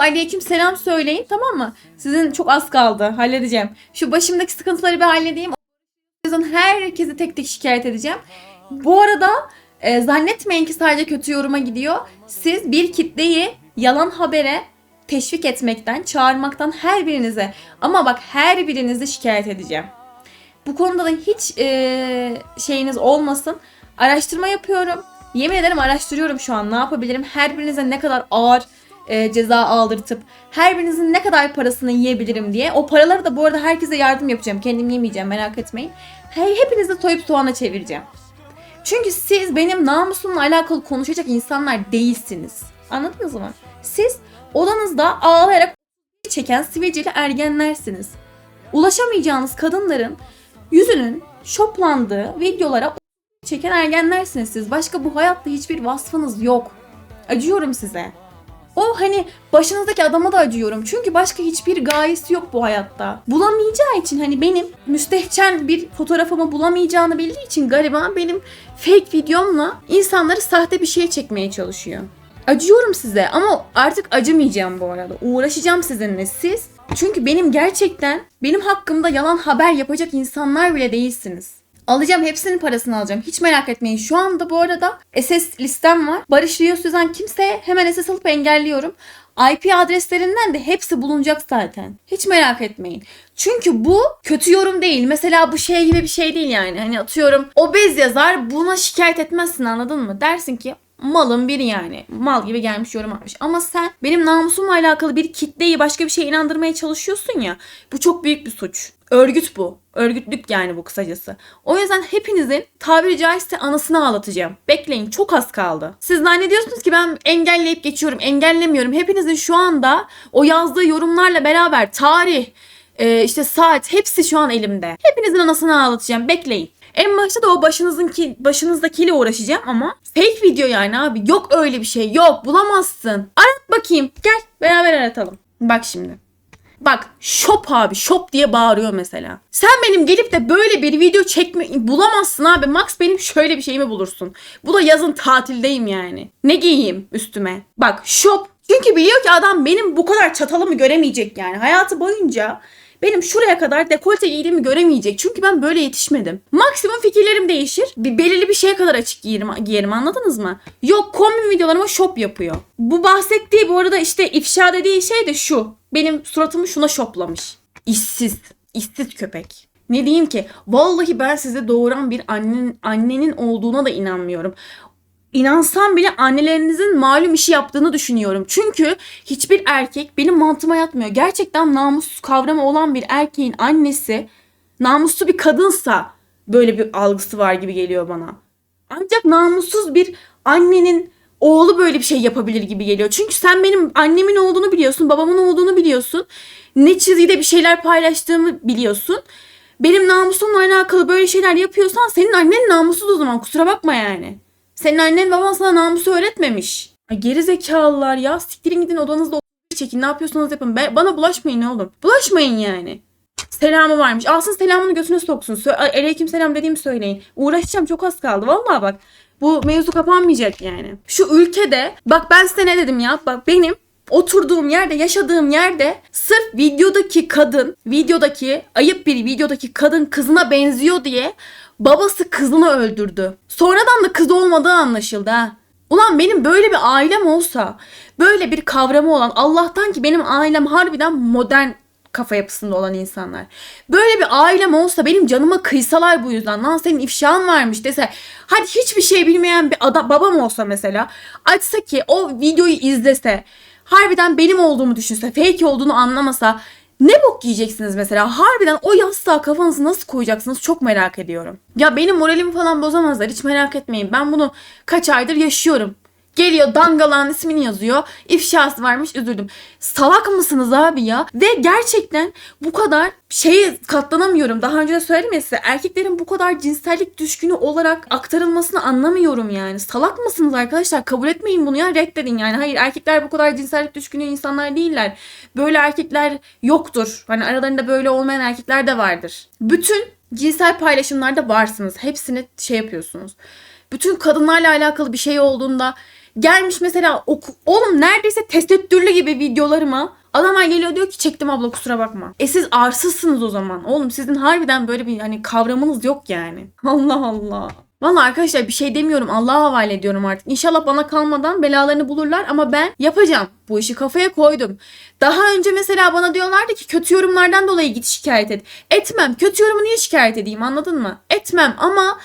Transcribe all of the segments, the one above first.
Aleyküm selam söyleyin tamam mı? Sizin çok az kaldı. Halledeceğim. Şu başımdaki sıkıntıları bir halledeyim. Yazın herkesi tek tek şikayet edeceğim. Bu arada e, zannetmeyin ki sadece kötü yoruma gidiyor. Siz bir kitleyi yalan habere teşvik etmekten, çağırmaktan her birinize ama bak her birinizi şikayet edeceğim. Bu konuda da hiç e, şeyiniz olmasın. Araştırma yapıyorum. Yemin ederim araştırıyorum şu an. Ne yapabilirim? Her birinize ne kadar ağır e, ceza aldırtıp her birinizin ne kadar parasını yiyebilirim diye. O paraları da bu arada herkese yardım yapacağım. Kendim yemeyeceğim merak etmeyin. He, hepinizi soyup soğana çevireceğim. Çünkü siz benim namusumla alakalı konuşacak insanlar değilsiniz. Anladınız mı? Siz odanızda ağlayarak çeken sivilceli ergenlersiniz. Ulaşamayacağınız kadınların yüzünün şoplandığı videolara çeken ergenlersiniz siz. Başka bu hayatta hiçbir vasfınız yok. Acıyorum size. O hani başınızdaki adama da acıyorum. Çünkü başka hiçbir gayesi yok bu hayatta. Bulamayacağı için hani benim müstehcen bir fotoğrafımı bulamayacağını bildiği için galiba benim fake videomla insanları sahte bir şeye çekmeye çalışıyor. Acıyorum size ama artık acımayacağım bu arada. Uğraşacağım sizinle siz. Çünkü benim gerçekten benim hakkımda yalan haber yapacak insanlar bile değilsiniz. Alacağım hepsinin parasını alacağım. Hiç merak etmeyin. Şu anda bu arada SS listem var. Barış Rios yazan kimseye hemen SS alıp engelliyorum. IP adreslerinden de hepsi bulunacak zaten. Hiç merak etmeyin. Çünkü bu kötü yorum değil. Mesela bu şey gibi bir şey değil yani. Hani atıyorum obez yazar buna şikayet etmezsin anladın mı? Dersin ki malın biri yani. Mal gibi gelmiş yorum atmış. Ama sen benim namusumla alakalı bir kitleyi başka bir şeye inandırmaya çalışıyorsun ya. Bu çok büyük bir suç. Örgüt bu. Örgütlük yani bu kısacası. O yüzden hepinizin tabiri caizse anasını ağlatacağım. Bekleyin çok az kaldı. Siz zannediyorsunuz ki ben engelleyip geçiyorum. Engellemiyorum. Hepinizin şu anda o yazdığı yorumlarla beraber tarih, e, işte saat hepsi şu an elimde. Hepinizin anasını ağlatacağım. Bekleyin. En başta da o başınızınki başınızdakiyle uğraşacağım ama fake video yani abi. Yok öyle bir şey. Yok bulamazsın. Arat bakayım. Gel beraber aratalım. Bak şimdi. Bak shop abi shop diye bağırıyor mesela. Sen benim gelip de böyle bir video çekme bulamazsın abi. Max benim şöyle bir şeyimi bulursun. Bu da yazın tatildeyim yani. Ne giyeyim üstüme? Bak shop. Çünkü biliyor ki adam benim bu kadar çatalımı göremeyecek yani. Hayatı boyunca benim şuraya kadar dekolte giydiğimi göremeyecek. Çünkü ben böyle yetişmedim. Maksimum fikirlerim değişir. Bir belirli bir şeye kadar açık giyerim, giyerim anladınız mı? Yok kombin videolarıma shop yapıyor. Bu bahsettiği bu arada işte ifşa dediği şey de şu. Benim suratımı şuna şoplamış. İşsiz. İşsiz köpek. Ne diyeyim ki? Vallahi ben size doğuran bir annenin, annenin olduğuna da inanmıyorum inansam bile annelerinizin malum işi yaptığını düşünüyorum. Çünkü hiçbir erkek benim mantığıma yatmıyor. Gerçekten namussuz kavramı olan bir erkeğin annesi namuslu bir kadınsa böyle bir algısı var gibi geliyor bana. Ancak namussuz bir annenin oğlu böyle bir şey yapabilir gibi geliyor. Çünkü sen benim annemin olduğunu biliyorsun, babamın olduğunu biliyorsun. Ne çizgide bir şeyler paylaştığımı biliyorsun. Benim namusumla alakalı böyle şeyler yapıyorsan senin annen namussuz o zaman kusura bakma yani. Senin annen baban sana namusu öğretmemiş. Ay geri zekalılar ya. Siktirin gidin odanızda çekin. Ne yapıyorsanız yapın. Be- bana bulaşmayın oğlum. Bulaşmayın yani. Selamı varmış. Alsın selamını götüne soksun. Sö- Aleyküm selam dediğimi söyleyin. Uğraşacağım çok az kaldı. Vallahi bak. Bu mevzu kapanmayacak yani. Şu ülkede bak ben size ne dedim ya. Bak benim oturduğum yerde, yaşadığım yerde sırf videodaki kadın, videodaki ayıp bir videodaki kadın kızına benziyor diye babası kızını öldürdü. Sonradan da kız olmadığı anlaşıldı ha. Ulan benim böyle bir ailem olsa, böyle bir kavramı olan Allah'tan ki benim ailem harbiden modern kafa yapısında olan insanlar. Böyle bir ailem olsa benim canıma kıysalar bu yüzden. Lan senin ifşan varmış dese. Hadi hiçbir şey bilmeyen bir adam, babam olsa mesela. Açsa ki o videoyu izlese. Harbiden benim olduğumu düşünse. Fake olduğunu anlamasa. Ne bok yiyeceksiniz mesela? Harbiden o yastığa kafanızı nasıl koyacaksınız çok merak ediyorum. Ya benim moralimi falan bozamazlar hiç merak etmeyin. Ben bunu kaç aydır yaşıyorum. Geliyor dangalan ismini yazıyor. İfşası varmış üzüldüm. Salak mısınız abi ya? Ve gerçekten bu kadar şeye katlanamıyorum. Daha önce de söyledim ya size. Erkeklerin bu kadar cinsellik düşkünü olarak aktarılmasını anlamıyorum yani. Salak mısınız arkadaşlar? Kabul etmeyin bunu ya. Reddedin yani. Hayır erkekler bu kadar cinsellik düşkünü insanlar değiller. Böyle erkekler yoktur. Hani aralarında böyle olmayan erkekler de vardır. Bütün cinsel paylaşımlarda varsınız. Hepsini şey yapıyorsunuz. Bütün kadınlarla alakalı bir şey olduğunda Gelmiş mesela oku, oğlum neredeyse tesettürlü gibi videolarıma adamlar geliyor diyor ki çektim abla kusura bakma. E siz arsızsınız o zaman. Oğlum sizin harbiden böyle bir hani kavramınız yok yani. Allah Allah. Valla arkadaşlar bir şey demiyorum. Allah'a havale ediyorum artık. İnşallah bana kalmadan belalarını bulurlar ama ben yapacağım. Bu işi kafaya koydum. Daha önce mesela bana diyorlardı ki kötü yorumlardan dolayı git şikayet et. Etmem. Kötü yorumu niye şikayet edeyim anladın mı? Etmem ama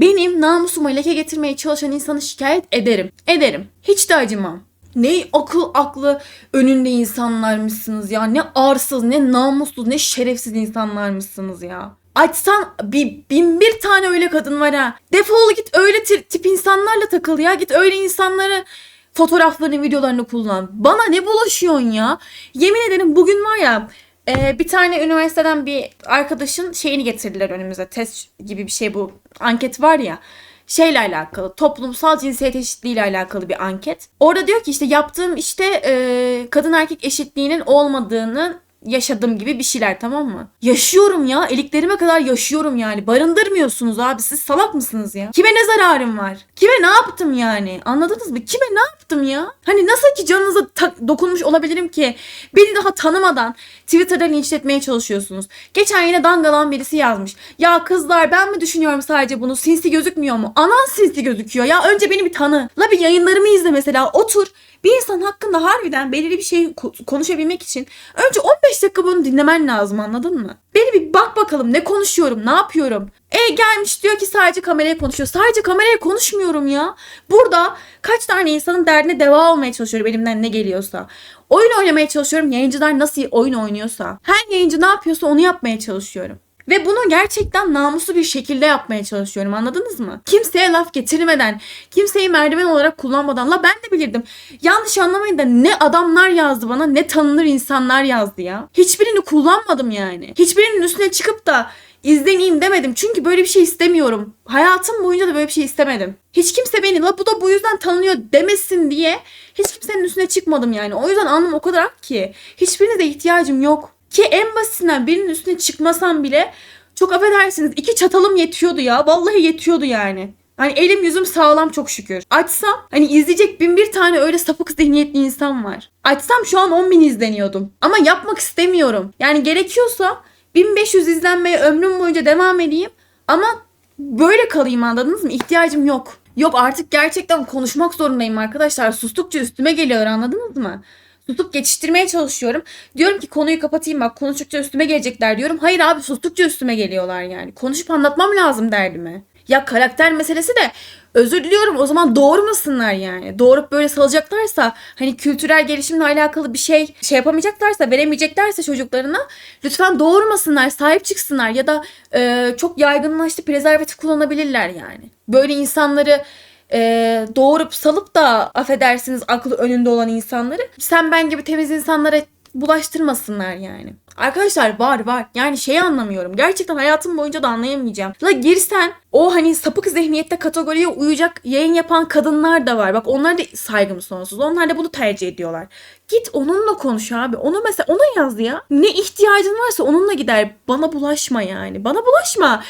benim namusuma leke getirmeye çalışan insanı şikayet ederim. Ederim. Hiç de acımam. Ne akıl aklı önünde insanlarmışsınız ya. Ne arsız, ne namussuz, ne şerefsiz insanlarmışsınız ya. Açsan bir bin bir tane öyle kadın var ha. Defol git öyle ti- tip insanlarla takıl ya. Git öyle insanları fotoğraflarını, videolarını kullan. Bana ne bulaşıyorsun ya? Yemin ederim bugün var ya e, bir tane üniversiteden bir arkadaşın şeyini getirdiler önümüze. Test gibi bir şey bu. Anket var ya şeyle alakalı toplumsal cinsiyet eşitliği ile alakalı bir anket. Orada diyor ki işte yaptığım işte e, kadın erkek eşitliğinin olmadığını yaşadım gibi bir şeyler tamam mı? Yaşıyorum ya. Eliklerime kadar yaşıyorum yani. Barındırmıyorsunuz abi. Siz salak mısınız ya? Kime ne zararım var? Kime ne yaptım yani? Anladınız mı? Kime ne yaptım ya? Hani nasıl ki canınıza dokunmuş olabilirim ki? Beni daha tanımadan Twitter'da linçletmeye çalışıyorsunuz. Geçen yine dangalan birisi yazmış. Ya kızlar ben mi düşünüyorum sadece bunu? Sinsi gözükmüyor mu? Anan sinsi gözüküyor ya. Önce beni bir tanı. La bir yayınlarımı izle mesela. Otur. Bir insan hakkında harbiden belirli bir şey ko- konuşabilmek için önce 15 dakika bunu dinlemen lazım anladın mı? Beni bir bak bakalım ne konuşuyorum, ne yapıyorum. E gelmiş diyor ki sadece kameraya konuşuyor. Sadece kameraya konuşmuyorum ya. Burada kaç tane insanın derdine deva olmaya çalışıyorum elimden ne geliyorsa. Oyun oynamaya çalışıyorum. Yayıncılar nasıl oyun oynuyorsa. Her yayıncı ne yapıyorsa onu yapmaya çalışıyorum. Ve bunu gerçekten namuslu bir şekilde yapmaya çalışıyorum anladınız mı? Kimseye laf getirmeden, kimseyi merdiven olarak kullanmadan. La ben de bilirdim. Yanlış anlamayın da ne adamlar yazdı bana ne tanınır insanlar yazdı ya. Hiçbirini kullanmadım yani. Hiçbirinin üstüne çıkıp da izleneyim demedim. Çünkü böyle bir şey istemiyorum. Hayatım boyunca da böyle bir şey istemedim. Hiç kimse beni la bu da bu yüzden tanınıyor demesin diye hiç kimsenin üstüne çıkmadım yani. O yüzden anlam o kadar ki. Hiçbirine de ihtiyacım yok. Ki en basitinden birinin üstüne çıkmasam bile çok affedersiniz iki çatalım yetiyordu ya. Vallahi yetiyordu yani. Hani elim yüzüm sağlam çok şükür. Açsam hani izleyecek bin bir tane öyle sapık zihniyetli insan var. Açsam şu an 10 bin izleniyordum. Ama yapmak istemiyorum. Yani gerekiyorsa 1500 izlenmeye ömrüm boyunca devam edeyim. Ama böyle kalayım anladınız mı? İhtiyacım yok. Yok artık gerçekten konuşmak zorundayım arkadaşlar. Sustukça üstüme geliyor anladınız mı? Susup geçiştirmeye çalışıyorum. Diyorum ki konuyu kapatayım bak konuştukça üstüme gelecekler diyorum. Hayır abi sustukça üstüme geliyorlar yani. Konuşup anlatmam lazım derdimi. Ya karakter meselesi de özür diliyorum o zaman doğurmasınlar yani. Doğurup böyle salacaklarsa hani kültürel gelişimle alakalı bir şey şey yapamayacaklarsa veremeyeceklerse çocuklarına lütfen doğurmasınlar sahip çıksınlar ya da e, çok yaygınlaştı prezervatif kullanabilirler yani. Böyle insanları e, doğurup salıp da affedersiniz aklı önünde olan insanları sen ben gibi temiz insanlara bulaştırmasınlar yani. Arkadaşlar var var. Yani şeyi anlamıyorum. Gerçekten hayatım boyunca da anlayamayacağım. La girsen o hani sapık zihniyette kategoriye uyacak yayın yapan kadınlar da var. Bak onlar da saygım sonsuz. Onlar da bunu tercih ediyorlar. Git onunla konuş abi. Onu mesela ona yaz ya. Ne ihtiyacın varsa onunla gider. Bana bulaşma yani. Bana bulaşma.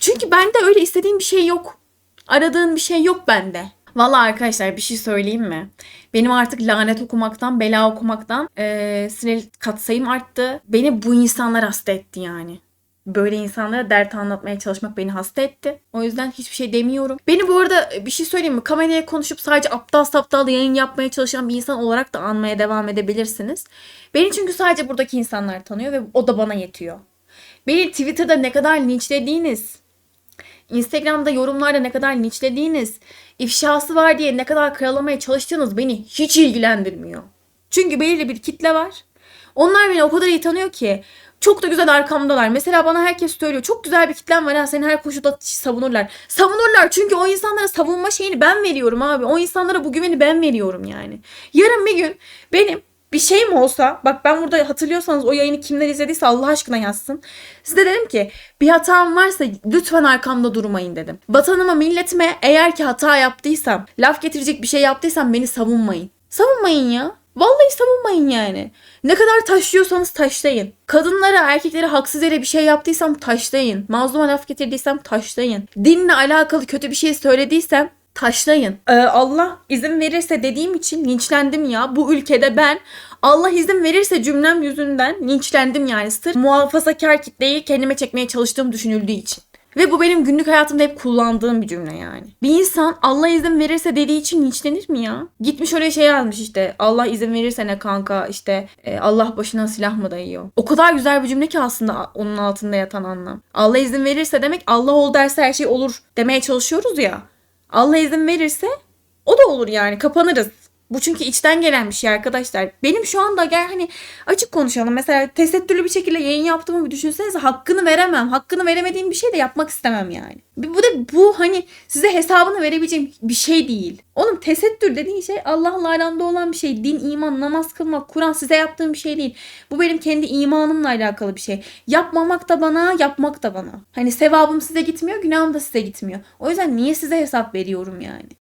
Çünkü bende öyle istediğim bir şey yok. Aradığın bir şey yok bende. Valla arkadaşlar bir şey söyleyeyim mi? Benim artık lanet okumaktan, bela okumaktan eee sinir katsayım arttı. Beni bu insanlar hasta etti yani. Böyle insanlara dert anlatmaya çalışmak beni hasta etti. O yüzden hiçbir şey demiyorum. Beni bu arada bir şey söyleyeyim mi? Kameraya konuşup sadece aptal saptal yayın yapmaya çalışan bir insan olarak da anmaya devam edebilirsiniz. Beni çünkü sadece buradaki insanlar tanıyor ve o da bana yetiyor. Beni Twitter'da ne kadar linçlediğiniz, Instagram'da yorumlarda ne kadar linçlediğiniz, ifşası var diye ne kadar karalamaya çalıştığınız beni hiç ilgilendirmiyor. Çünkü belirli bir kitle var. Onlar beni o kadar iyi tanıyor ki çok da güzel arkamdalar. Mesela bana herkes söylüyor. Çok güzel bir kitlen var ha seni her koşulda savunurlar. Savunurlar çünkü o insanlara savunma şeyini ben veriyorum abi. O insanlara bu güveni ben veriyorum yani. Yarın bir gün benim bir şeyim olsa bak ben burada hatırlıyorsanız o yayını kimler izlediyse Allah aşkına yazsın. Size dedim ki bir hatam varsa lütfen arkamda durmayın dedim. Vatanıma milletime eğer ki hata yaptıysam laf getirecek bir şey yaptıysam beni savunmayın. Savunmayın ya. Vallahi savunmayın yani. Ne kadar taşlıyorsanız taşlayın. Kadınlara, erkeklere haksız yere bir şey yaptıysam taşlayın. Mazluma laf getirdiysem taşlayın. Dinle alakalı kötü bir şey söylediysem taşlayın. Ee, Allah izin verirse dediğim için linçlendim ya. Bu ülkede ben Allah izin verirse cümlem yüzünden linçlendim yani. Sırf muhafazakar kitleyi kendime çekmeye çalıştığım düşünüldüğü için. Ve bu benim günlük hayatımda hep kullandığım bir cümle yani. Bir insan Allah izin verirse dediği için linçlenir mi ya? Gitmiş oraya şey yazmış işte Allah izin verirse ne kanka işte e, Allah başına silah mı dayıyor? O kadar güzel bir cümle ki aslında onun altında yatan anlam. Allah izin verirse demek Allah ol derse her şey olur demeye çalışıyoruz ya. Allah izin verirse o da olur yani kapanırız. Bu çünkü içten gelen bir şey arkadaşlar. Benim şu anda gel hani açık konuşalım. Mesela tesettürlü bir şekilde yayın yaptığımı bir düşünsenize hakkını veremem. Hakkını veremediğim bir şey de yapmak istemem yani. Bu da bu hani size hesabını verebileceğim bir şey değil. Oğlum tesettür dediğin şey Allah'la aranda olan bir şey. Din, iman, namaz kılmak, Kur'an size yaptığım bir şey değil. Bu benim kendi imanımla alakalı bir şey. Yapmamak da bana, yapmak da bana. Hani sevabım size gitmiyor, günahım da size gitmiyor. O yüzden niye size hesap veriyorum yani?